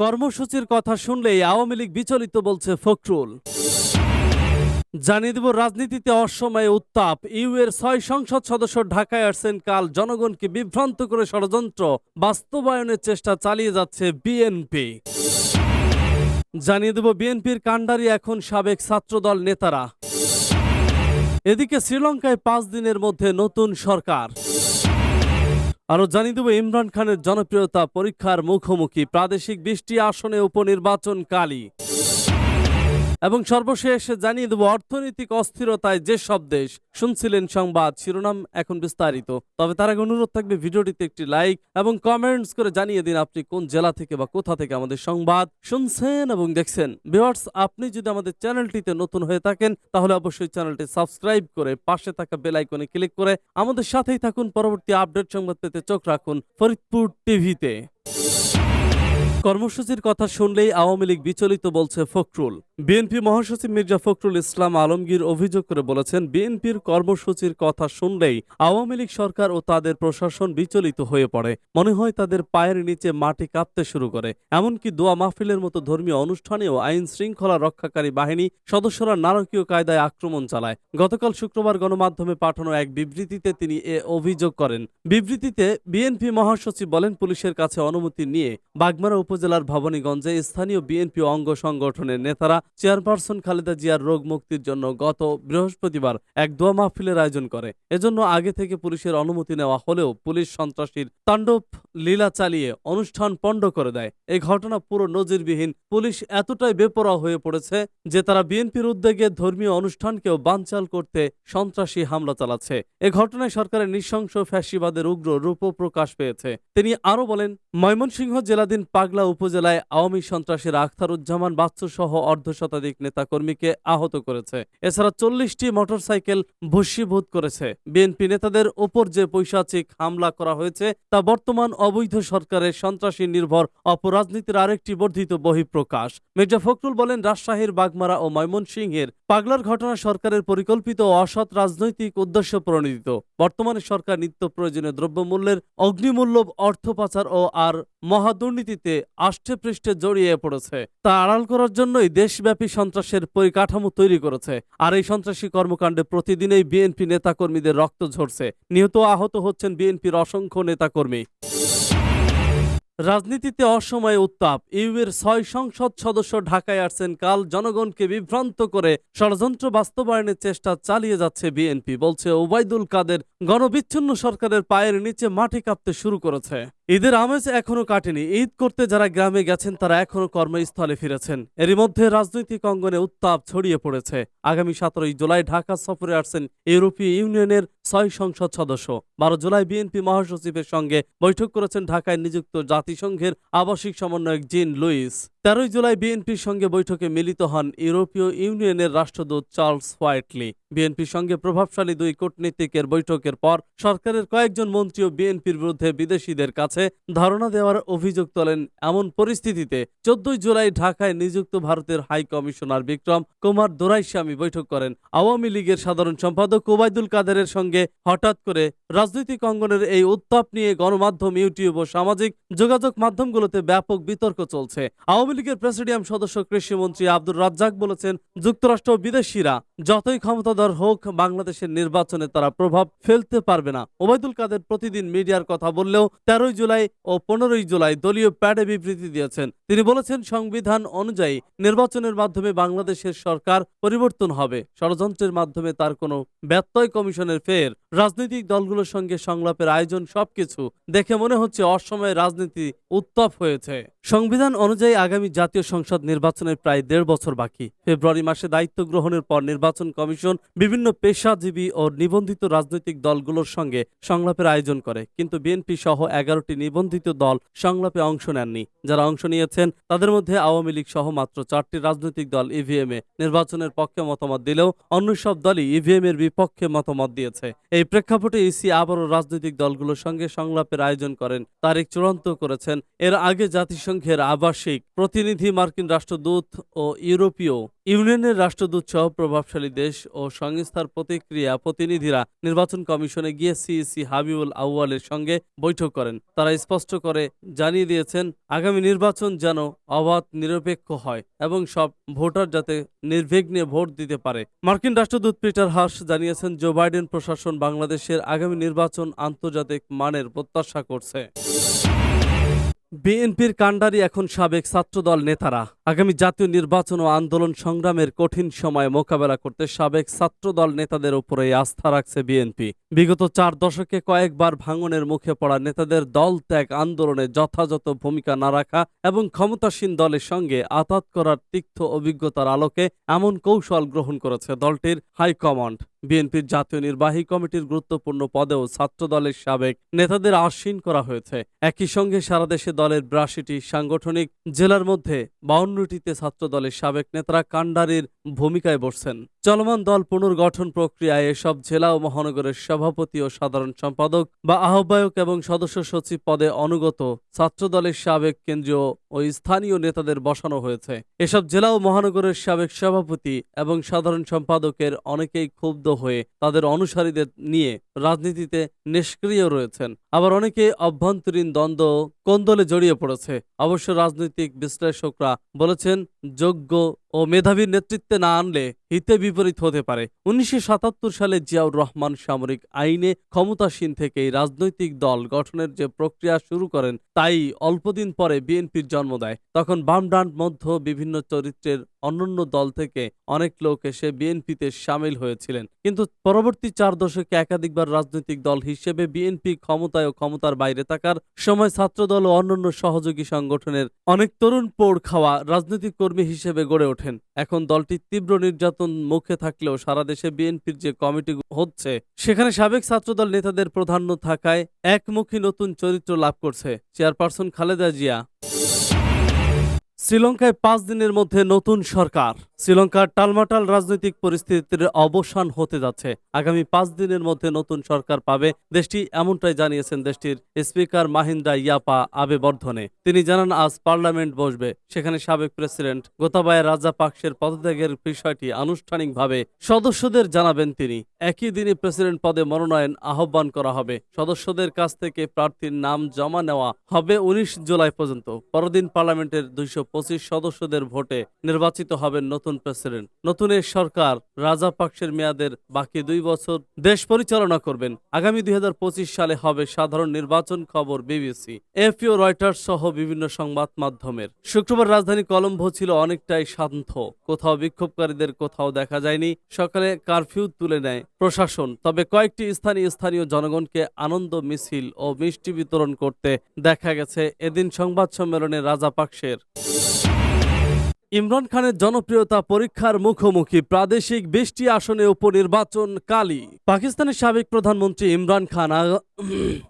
কর্মসূচির কথা শুনলেই আওয়ামী লীগ বিচলিত বলছে ফখরুল। জানিয়ে দেব, রাজনীতিতে অসময়ে উত্তাপ। ইউ এর ছয় সংসদ সদস্য ঢাকায় আসছেন কাল। জনগণকে বিভ্রান্ত করে ষড়যন্ত্র। বাস্তবায়নের চেষ্টা চালিয়ে যাচ্ছে বিএনপি। জানিয়ে দেব, বিএনপির কাণ্ডারি এখন সাবেক ছাত্রদল নেতারা। এদিকে শ্রীলঙ্কায় পাঁচ দিনের মধ্যে নতুন সরকার। আরও জানিয়ে দেব ইমরান খানের জনপ্রিয়তা পরীক্ষার মুখোমুখি। প্রাদেশিক বৃষ্টি আসনে উপনির্বাচন কালী এবং সর্বশেষ জানিয়ে দেব, অর্থনৈতিক অস্থিরতায় যেসব দেশ। শুনছিলেন সংবাদ, শিরোনাম এখন বিস্তারিত। তবে তার আগে অনুরোধ থাকবে, ভিডিওটিতে একটি লাইক এবং কমেন্টস করে জানিয়ে দিন আপনি কোন জেলা থেকে বা কোথা থেকে আমাদের সংবাদ শুনছেন এবং দেখছেন। ভিউয়ার্স, আপনি যদি আমাদের চ্যানেলটিতে নতুন হয়ে থাকেন, তাহলে অবশ্যই চ্যানেলটি সাবস্ক্রাইব করে পাশে থাকা বেল আইকনে ক্লিক করে আমাদের সাথেই থাকুন। পরবর্তী আপডেট সংবাদ পেতে চোখ রাখুন ফরিদপুর টিভিতে। কর্মসূচির কথা শুনলেই আওয়ামী লীগ বিচলিত বলছে ফখরুল। বিএনপি মহাসচিব মির্জা ফখরুল ইসলাম আলমগীর অভিযোগ করে বলেছেন, বিএনপির কর্মসূচির কথা শুনলেই আওয়ামী লীগ সরকার ও তাদের প্রশাসন বিচলিত হয়ে পড়ে। মনে হয় তাদের পায়ের নিচে মাটি কাঁপতে শুরু করে। এমনকি দোয়া মাহফিলের মতো ধর্মীয় অনুষ্ঠানেও আইন শৃঙ্খলা রক্ষাকারী বাহিনী সদস্যরা নারকীয় কায়দায় আক্রমণ চালায়। গতকাল শুক্রবার গণমাধ্যমে পাঠানো এক বিবৃতিতে তিনি এ অভিযোগ করেন। বিবৃতিতে বিএনপি মহাসচিব বলেন, পুলিশের কাছে অনুমতি নিয়ে বাগমারা উপজেলার ভবানীগঞ্জে স্থানীয় বিএনপি অঙ্গ সংগঠনের নেতারা চেয়ারপারসন খালেদা জিয়ার রোগ মুক্তির জন্য গত বৃহস্পতিবার এক দোয়া মাহফিলের আয়োজন করে। এজন্য আগে থেকে পুলিশের অনুমতি নেওয়া হলেও পুলিশ সন্ত্রাসীর তাণ্ডব লীলা চালিয়ে অনুষ্ঠান পণ্ড করে দেয়। এই ঘটনা পুরো নজিরবিহীন। পুলিশ এতটাই বেপরোয়া হয়ে পড়েছে যে তারা বিএনপির উদ্যোগে ধর্মীয় অনুষ্ঠানকেও বানচাল করতে সন্ত্রাসী হামলা চালাচ্ছে। এ ঘটনায় সরকারের নৃশংস ফ্যাসিবাদের উগ্র রূপ প্রকাশ পেয়েছে। তিনি আরও বলেন, ময়মনসিংহ জেলাধীন পাগলা উপজেলায় আওয়ামী সন্ত্রাসীর আখতারুজ্জামান বাচ্চু সহ অর্ধ শতাধিক নেতাকর্মীকে আহত করেছে। এছাড়া চল্লিশটি মোটরসাইকেল ভস্মীভূত করেছে। বিএনপি নেতাদের ওপর যে পৈশাচিক হামলা করা হয়েছে, তা বর্তমান অবৈধ সরকারের সন্ত্রাসী নির্ভর অপরাজনীতির আরেকটি বর্ধিত বহিঃপ্রকাশ। মির্জা ফখরুল বলেন, রাজশাহীর বাগমারা ও ময়মনসিংহের পাগলার ঘটনা সরকারের পরিকল্পিত অসৎ রাজনৈতিক উদ্দেশ্য প্রণোদিত। বর্তমানে সরকার নিত্য প্রয়োজনীয় দ্রব্যমূল্যের অগ্নিমূল্য, অর্থ পাচার ও আর মহাদুর্নীতিতে আষ্টে পৃষ্ঠে জড়িয়ে পড়েছে। তা আড়াল করার জন্যই দেশব্যাপী সন্ত্রাসের পরিকাঠামো তৈরি করেছে। আর এই সন্ত্রাসী কর্মকাণ্ডে প্রতিদিনই বিএনপি নেতাকর্মীদের রক্ত ঝরছে। নিহত আহত হচ্ছেন বিএনপির অসংখ্য নেতাকর্মী। রাজনীতিতে অসময়ে উত্তাপ। ইউএর ছয় সংসদ সদস্য ঢাকায় আসছেন কাল, জনগণকে বিভ্রান্ত করে ষড়যন্ত্র বাস্তবায়নের চেষ্টা চালিয়ে যাচ্ছে বিএনপি, বলছে ওবায়দুল কাদের গণবিচ্ছিন্ন সরকারের পায়ের নিচে মাটি কাঁপতে শুরু করেছে। ঈদের আমেজ এখনও কাটেনি। ঈদ করতে যারা গ্রামে গেছেন, তারা এখনও কর্মস্থলে ফিরেছেন। এরই মধ্যে রাজনৈতিক অঙ্গনে উত্তাপ ছড়িয়ে পড়েছে। আগামী সতেরোই জুলাই ঢাকা সফরে আসছেন ইউরোপীয় ইউনিয়নের ছয় সংসদ সদস্য। বারো জুলাই বিএনপি মহাসচিবের সঙ্গে বৈঠক করেছেন ঢাকায় নিযুক্ত জাতিসংঘের আবাসিক সমন্বয়ক জিন লুইস। তেরোই জুলাই বিএনপির সঙ্গে বৈঠকে মিলিত হন ইউরোপীয় ইউনিয়নের রাষ্ট্রদূত চার্লস হোয়াইটলি। বিএনপির সঙ্গে প্রভাবশালী দুই কূটনীতিকের বৈঠকের পর সরকারের কয়েকজন মন্ত্রী ও বিএনপির বিরুদ্ধে বিদেশিদের কাছে ধারণা দেওয়ার অভিযোগ তোলেন এমন পরিস্থিতিতে চোদ্দই জুলাই ঢাকায় নিযুক্ত ভারতের হাই কমিশনার বিক্রম কুমার দোরাইস্বামী বৈঠক করেন। আওয়ামী লীগের সাধারণ সম্পাদক ওবায়দুল কাদেরের সঙ্গে হঠাৎ করে রাজনৈতিক অঙ্গনের এই উত্তাপ নিয়ে গণমাধ্যম, ইউটিউব ও সামাজিক যোগাযোগ মাধ্যমগুলোতে ব্যাপক বিতর্ক চলছে। আওয়ামী লীগের প্রেসিডিয়াম সদস্য কৃষিমন্ত্রী আব্দুর রাজ্জাক বলেছেন, যুক্তরাষ্ট্র বিদেশিরা যতই ক্ষমতাধর হোক, বাংলাদেশের নির্বাচনে তারা প্রভাব ফেলতে পারবে না। ওবায়দুল কাদের প্রতিদিন মিডিয়ার কথা বললেও তেরোই জুলাই ও পনেরোই জুলাই দলীয় প্যাডে বিবৃতি দিয়েছেন। তিনি বলেছেন, সংবিধান অনুযায়ী নির্বাচনের মাধ্যমে বাংলাদেশের সরকার পরিবর্তন হবে। ষড়যন্ত্রের মাধ্যমে তার কোনো ব্যত্যয় কমিশনের ফের। রাজনৈতিক দলগুলোর সঙ্গে সংলাপের আয়োজন সবকিছু দেখে মনে হচ্ছে অসময়ে রাজনীতি উত্তপ হয়েছে। সংবিধান অনুযায়ী আগামী জাতীয় সংসদ নির্বাচনের প্রায় দেড় বছর বাকি। ফেব্রুয়ারি মাসে দায়িত্ব গ্রহণের পর নির্বাচন কমিশন বিভিন্ন পেশাজীবী ও নিবন্ধিত রাজনৈতিক দলগুলোর সঙ্গে সংলাপের আয়োজন করে। কিন্তু বিএনপি সহ এগারোটি নিবন্ধিত দল সংলাপে অংশ নেননি। যারা অংশ নিয়েছেন, তাদের মধ্যে আওয়ামী লীগ সহ মাত্র চারটি রাজনৈতিক দল ইভিএম এ নির্বাচনের পক্ষে মতামত দিলেও অন্য সব দলই ইভিএম এর বিপক্ষে মতামত দিয়েছে। এই প্রেক্ষাপটে ইসি আবারও রাজনৈতিক দলগুলোর সঙ্গে সংলাপের আয়োজন করেন তারিখ চূড়ান্ত করেছেন। এর আগে জাতিসংঘের আবাসিক প্রতিনিধি মার্কিন রাষ্ট্রদূত ও ইউরোপীয় ইউনিয়নের রাষ্ট্রদূত সহ প্রভাবশালী দেশ ও সংস্থার প্রতিক্রিয়া প্রতিনিধিরা নির্বাচন কমিশনে গিয়ে সিইসি হাবিবুল আউয়ালের সঙ্গে বৈঠক করেন। তারা স্পষ্ট করে জানিয়ে দিয়েছেন, আগামী নির্বাচন যেন অবাধ, নিরপেক্ষ হয় এবং সব ভোটার যাতে নির্বিঘ্নে ভোট দিতে পারে। মার্কিন রাষ্ট্রদূত পিটার হাস জানিয়েছেন, জো বাইডেন প্রশাসন বাংলাদেশের আগামী নির্বাচন আন্তর্জাতিক মানের প্রত্যাশা করছে। বিএনপির কাণ্ডারি এখন সাবেক ছাত্রদল নেতারা। আগামী জাতীয় নির্বাচন ও আন্দোলন সংগ্রামের কঠিন সময় মোকাবেলা করতে সাবেক ছাত্রদল নেতাদের উপরে আস্থা রাখছে বিএনপি। বিগত চার দশকে কয়েকবার ভাঙনের মুখে পড়া নেতাদের দল ত্যাগ আন্দোলনে যথাযথ ভূমিকা না রাখা এবং ক্ষমতাসীন দলের সঙ্গে আতাত করার তিক্ত অভিজ্ঞতার আলোকে এমন কৌশল গ্রহণ করেছে দলটির হাইকমান্ড। বিএনপির জাতীয় নির্বাহী কমিটির গুরুত্বপূর্ণ পদেও ছাত্র দলের সাবেক নেতাদের আসীন করা হয়েছে। একই সঙ্গে সারা দেশে দলের বিরাশিটি সাংগঠনিক জেলার মধ্যে বাউন্নটিতে ছাত্রদলের সাবেক নেতারা কাণ্ডারির ভূমিকায় বসছেন। চলমান দল পুনর্গঠন প্রক্রিয়ায় এসব জেলা ও মহানগরের সভাপতি ও সাধারণ সম্পাদক বা আহ্বায়ক এবং সদস্য সচিব পদে অনুগত ছাত্রদলের সাবেক কেন্দ্রীয় ও স্থানীয় নেতাদের বসানো হয়েছে। এসব জেলা ও মহানগরের সাবেক সভাপতি এবং সাধারণ সম্পাদকের অনেকেই ক্ষুব্ধ হয়ে তাদের অনুসারীদের নিয়ে রাজনীতিতে নিষ্ক্রিয় রয়েছেন। আবার অনেকে অভ্যন্তরীণ দ্বন্দ্ব কোন্দলে জড়িয়ে পড়েছে। অবশ্য রাজনৈতিক বিশ্লেষকরা বলেছেন, যোগ্য ও মেধাবীর নেতৃত্বে না আনলে হিতে বিপরীত হতে পারে। উনিশশো সাতাত্তর সালে জিয়াউর রহমান সামরিক আইনে ক্ষমতাসীন থেকেই রাজনৈতিক দল গঠনের যে প্রক্রিয়া শুরু করেন, তাই অল্পদিন পরে বিএনপির জন্ম দেয়। তখন বাম ডান মধ্য বিভিন্ন চরিত্রের অন্যান্য দল থেকে অনেক লোক এসে বিএনপিতে সামিল হয়েছিলেন। কিন্তু পরবর্তী চার দশকে একাধিকবার রাজনৈতিক দল হিসেবে বিএনপি ক্ষমতায় ও ক্ষমতার বাইরে থাকার সময় ছাত্রদল ও অন্যান্য সহযোগী সংগঠনের অনেক তরুণ পোড় খাওয়া রাজনৈতিক কর্মী হিসেবে গড়ে ওঠেন। এখন দলটি তীব্র নির্যাতন মুখে থাকলেও সারা দেশে বিএনপির যে কমিটি হচ্ছে, সেখানে সাবেক ছাত্রদল নেতাদের প্রাধান্য থাকায় একমুখী নতুন চরিত্র লাভ করছে। চেয়ারপারসন খালেদা জিয়া। শ্রীলঙ্কায় পাঁচ দিনের মধ্যে নতুন সরকার। শ্রীলঙ্কার টালমাটাল রাজনৈতিক পরিস্থিতির অবসান হতে যাচ্ছে। আগামী পাঁচ দিনের মধ্যে নতুন সরকার পাবে। দেশটি এমনটাই জানিয়েছেন দেশটির স্পিকার মাহিন্দা ইয়াপা আবেবর্ধনে। তিনি জানান, আজ পার্লামেন্ট বসবে। সেখানে সাবেক প্রেসিডেন্ট গোতাবায়া রাজা পাকসের পদত্যাগের বিষয়টি আনুষ্ঠানিকভাবে সদস্যদের জানাবেন তিনি। একই দিনে প্রেসিডেন্ট পদে মনোনয়ন আহ্বান করা হবে। সদস্যদের কাছ থেকে প্রার্থীর নাম জমা নেওয়া হবে উনিশ জুলাই পর্যন্ত। পরদিন পার্লামেন্টের দুইশো পঁচিশ সদস্যদের ভোটে নির্বাচিত হবেন নতুন প্রেসিডেন্ট, নতুন এই সরকার, রাজা পাকসের মেয়াদের বাকি দুই বছর দেশ পরিচালনা করবেন। আগামী দুই হাজার পঁচিশ সালে হবে সাধারণ নির্বাচন খবর বিবিসি এফপিও রয়টার্স সহ বিভিন্ন সংবাদ মাধ্যমের। শুক্রবার রাজধানী কলম্বো ছিল অনেকটাই শান্ত। কোথাও বিক্ষোভকারীদের কোথাও দেখা যায়নি, সকালে কারফিউ তুলে নেয় প্রশাসন। তবে কয়েকটি স্থানীয় স্থানীয় জনগণকে আনন্দ, মিছিল ও মিষ্টি বিতরণ করতে দেখা গেছে। এদিন সংবাদ সম্মেলনে রাজা পাকসের ইমরান খানের জনপ্রিয়তা পরীক্ষার মুখোমুখি প্রাদেশিক বিশটি আসনে উপনির্বাচন কালি পাকিস্তানের সাবেক প্রধানমন্ত্রী ইমরান খান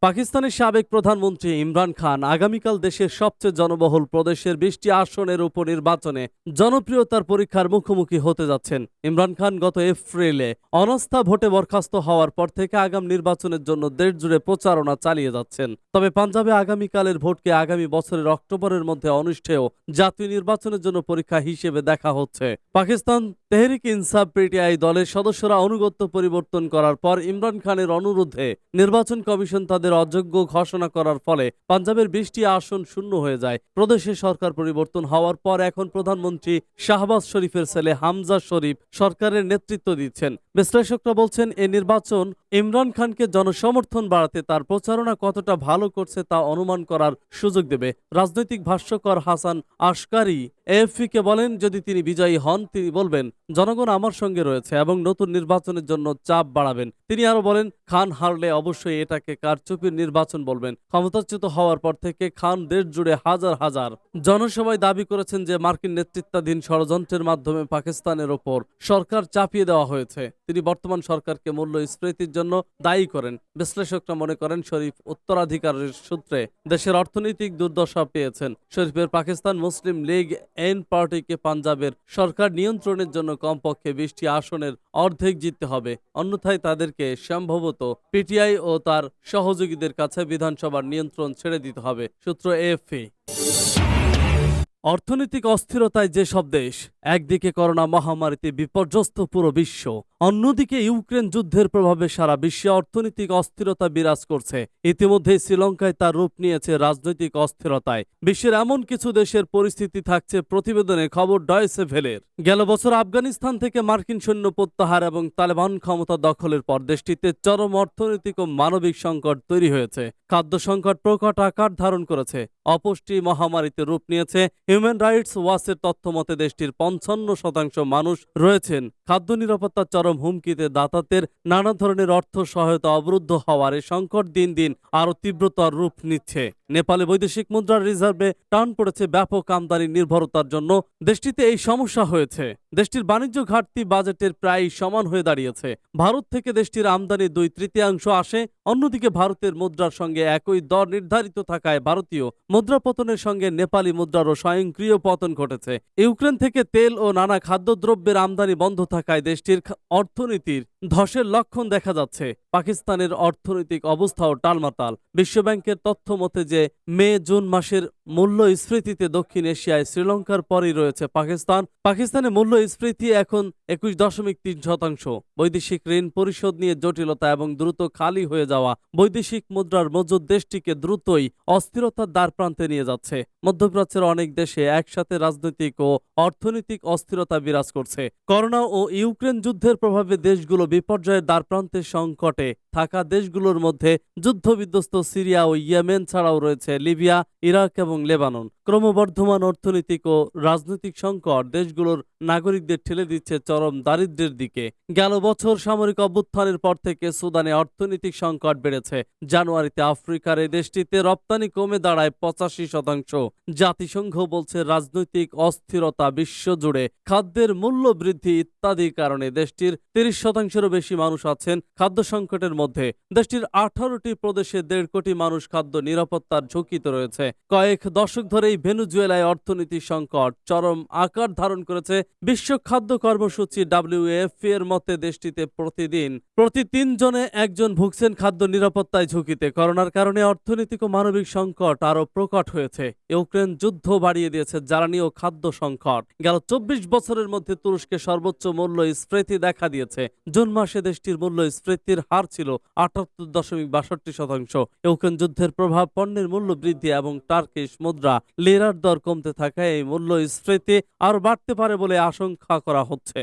পাকিস্তানের সাবেক প্রধানমন্ত্রী ইমরান খান আগামীকাল দেশের সবচেয়ে জনবহুল প্রদেশের বিশটি আসনের উপনির্বাচনে জনপ্রিয়তার পরীক্ষার মুখোমুখি হতে যাচ্ছেন। ইমরান খান গত এপ্রিলে অনাস্থা ভোটে বরখাস্ত হওয়ার পর থেকে আগাম নির্বাচনের জন্য দেশ জুড়ে প্রচারণা চালিয়ে যাচ্ছেন। তবে পাঞ্জাবে আগামীকালের ভোটকে আগামী বছরের অক্টোবরের মধ্যে অনুষ্ঠেয় জাতীয় নির্বাচনের জন্য পরীক্ষা হিসেবে দেখা হচ্ছে। পাকিস্তান তেহরিক ইনসাফ পিটিআই দলের সদস্যরা অনুগত্য পরিবর্তন করার পর ইমরান খানের অনুরোধে নির্বাচন কমিশন তাদের অযোগ্য ঘোষণা করার ফলে পাঞ্জাবের বিশটি আসন শূন্য হয়ে যায়। প্রদেশে সরকার পরিবর্তন হওয়ার পর এখন প্রধানমন্ত্রী শাহবাজ শরীফের ছেলে হামজা শরীফ সরকারের নেতৃত্ব দিচ্ছেন। বিশ্লেষকরা বলছেন এই নির্বাচন ইমরান খানকে জনসমর্থন বাড়াতে তার প্রচারণা কতটা ভালো করছে তা অনুমান করার সুযোগ দেবে। রাজনৈতিক ভাষ্যকর হাসান আশকারি এএফপি কে বলেন, যদি তিনি বিজয়ী হন, তিনি বলবেন জনগণ আমার সঙ্গে রয়েছে এবং নতুন নির্বাচনের জন্য চাপ বাড়াবেন। তিনি আরও বলেন, খান হারলে অবশ্যই এটাকে কারচুপির নির্বাচন বলবেন। ক্ষমতাচ্যুত হওয়ার পর থেকে খান দেশ জুড়ে হাজার হাজার জনসভায় দাবি করেছেন যে মার্কিন নেতৃত্বাধীন ষড়যন্ত্রের মাধ্যমে পাকিস্তানের ওপর সরকার চাপিয়ে দেওয়া হয়েছে। তিনি বর্তমান সরকারকে মূল্য মূল্যস্ফীতির জন্য দায়ী করেন। বিশ্লেষকরা মনে করেন, শরীফ উত্তরাধিকারের সূত্রে দেশের অর্থনৈতিক দুর্দশা পেয়েছেন। শরীফের পাকিস্তান মুসলিম লীগ এন পার্টিকে পাঞ্জাবের সরকার নিয়ন্ত্রণের জন্য কমপক্ষে বিশটি আসনের অর্ধেক জিততে হবে। অন্যথায় তাদেরকে সম্ভবত পিটিআই ও তার সহযোগীদের কাছে বিধানসভার নিয়ন্ত্রণ ছেড়ে দিতে হবে, সূত্র এএফপি। অর্থনৈতিক অস্থিরতায় যেসব দেশ, একদিকে করোনা মহামারীতে বিপর্যস্ত পুরো বিশ্ব অন্যদিকে ইউক্রেন যুদ্ধের প্রভাবে সারা বিশ্বে অর্থনৈতিক অস্থিরতা বিরাজ করছে। ইতিমধ্যে শ্রীলঙ্কায় তার রূপ নিয়েছে রাজনৈতিক অস্থিরতায়। বিশ্বের এমন কিছু দেশের পরিস্থিতি থাকছে প্রতিবেদনে খবর ডয়েসে ভেলের। গেল বছর আফগানিস্তান থেকে মার্কিন সৈন্য প্রত্যাহার এবং তালেবান ক্ষমতা দখলের পর দেশটিতে চরম অর্থনৈতিক ও মানবিক সংকট তৈরি হয়েছে। খাদ্য সংকট প্রকট আকার ধারণ করেছে। অপুষ্টি মহামারীতে রূপ নিয়েছে। হিউম্যান রাইটস ওয়াচের তথ্য মতে দেশটির পঞ্চান্ন শতাংশ মানুষ রয়েছেন। খাদ্য নিরাপত্তার চরম হুমকিতে দাতাদের নানা ধরনের অর্থ সহায়তা অবরুদ্ধ হওয়ার এ সংকট দিন দিন আরও তীব্রতর রূপ নিচ্ছে। নেপালে বৈদেশিক মুদ্রার রিজার্ভে টান পড়েছে ব্যাপক আমদানি নির্ভরতার জন্য। দেশটিতে এই সমস্যা হয়েছে। দেশটির বাণিজ্য ঘাটতি বাজেটের প্রায় সমান হয়ে দাঁড়িয়েছে। ভারত থেকে দেশটির আমদানি দুই তৃতীয়াংশ আসে, অন্যদিকে ভারতের মুদ্রার সঙ্গে একই দর নির্ধারিত থাকায় ভারতীয় মুদ্রা পতনের সঙ্গে নেপালি মুদ্রারও স্বয়ংক্রিয় পতন ঘটেছে। ইউক্রেন থেকে তেল ও নানা খাদ্যদ্রব্যের আমদানি বন্ধ থাকায় দেশটির অর্থনীতির ধসের লক্ষণ দেখা যাচ্ছে। পাকিস্তানের অর্থনৈতিক অবস্থাও টালমাটাল। বিশ্বব্যাংকের তথ্য মতে যে মে, জুন মাসের মূল্যস্ফীতিতে দক্ষিণ এশিয়ায় শ্রীলঙ্কার পরই রয়েছে পাকিস্তান। পাকিস্তানে মূল্যস্ফীতি এখন একুশ দশমিক তিন শতাংশ। বৈদেশিক ঋণ পরিশোধ নিয়ে জটিলতা এবং দ্রুত খালি হয়ে যাওয়া বৈদেশিক মুদ্রার মজুদ দেশটিকে দ্রুতই অস্থিরতার দ্বার প্রান্তে নিয়ে যাচ্ছে। মধ্যপ্রাচ্যের অনেক দেশে একসাথে রাজনৈতিক ও অর্থনৈতিক অস্থিরতা বিরাজ করছে। করোনা ও ইউক্রেন যুদ্ধের প্রভাবে দেশগুলো বিপর্যয়ের দ্বারপ্রান্তের সংকটে থাকা দেশগুলোর মধ্যে যুদ্ধবিধ্বস্ত সিরিয়া ও ইয়েমেন ছাড়াও রয়েছে লিবিয়া ইরাক এবং লেবানন। ক্রমবর্ধমান অর্থনৈতিক ও রাজনৈতিক সংকট দেশগুলোর নাগরিকদের ঠেলে দিচ্ছে চরম দারিদ্র্যের দিকে। গেল বছর সামরিক অভ্যুত্থানের পর থেকে সুদানে অর্থনৈতিক সংকট বেড়েছে। জানুয়ারিতে আফ্রিকার এই দেশটিতে রপ্তানি কমে দাঁড়ায় পঁচাশি শতাংশ। জাতিসংঘ বলছে রাজনৈতিক অস্থিরতা বিশ্বজুড়ে খাদ্যের মূল্য বৃদ্ধি ইত্যাদি কারণে দেশটির তিরিশ শতাংশেরও বেশি মানুষ আছেন খাদ্য সংকটের মধ্যে। দেশটির আঠারোটি প্রদেশে দেড় কোটি মানুষ খাদ্য নিরাপত্তার ঝুঁকিতে রয়েছে। কয়েক দশক ধরেই ভেনুজুয়েলায় অর্থনৈতিক সংকট চরম আকার ধারণ করেছে বিশ্ব খাদ্য কর্মসূচি ডাব্লিউএফ এর মতে দেশটিতে প্রতিদিন প্রতি তিনজনে একজন ভুগছেন খাদ্য নিরাপত্তায় ঝুঁকিতে। করোনার কারণে অর্থনৈতিক ও মানবিক সংকট আরও প্রকট হয়েছে। ইউক্রেন যুদ্ধ বাড়িয়ে দিয়েছে জ্বালানি ও খাদ্য সংকট। গেল চব্বিশ বছরের মধ্যে তুরস্কে সর্বোচ্চ মূল্য স্ফীতি দেখা দিয়েছে। জুন মাসে দেশটির মূল্য স্ফীতির হার ছিল আটাত্তর দশমিক বাষট্টি শতাংশ। ইউক্রেন যুদ্ধের প্রভাব পণ্যের মূল্য বৃদ্ধি এবং টার্কিশ মুদ্রা লিরার দর কমতে থাকায় এই মূল্য স্ফীতি আরও বাড়তে পারে বলে আশঙ্কা করা হচ্ছে।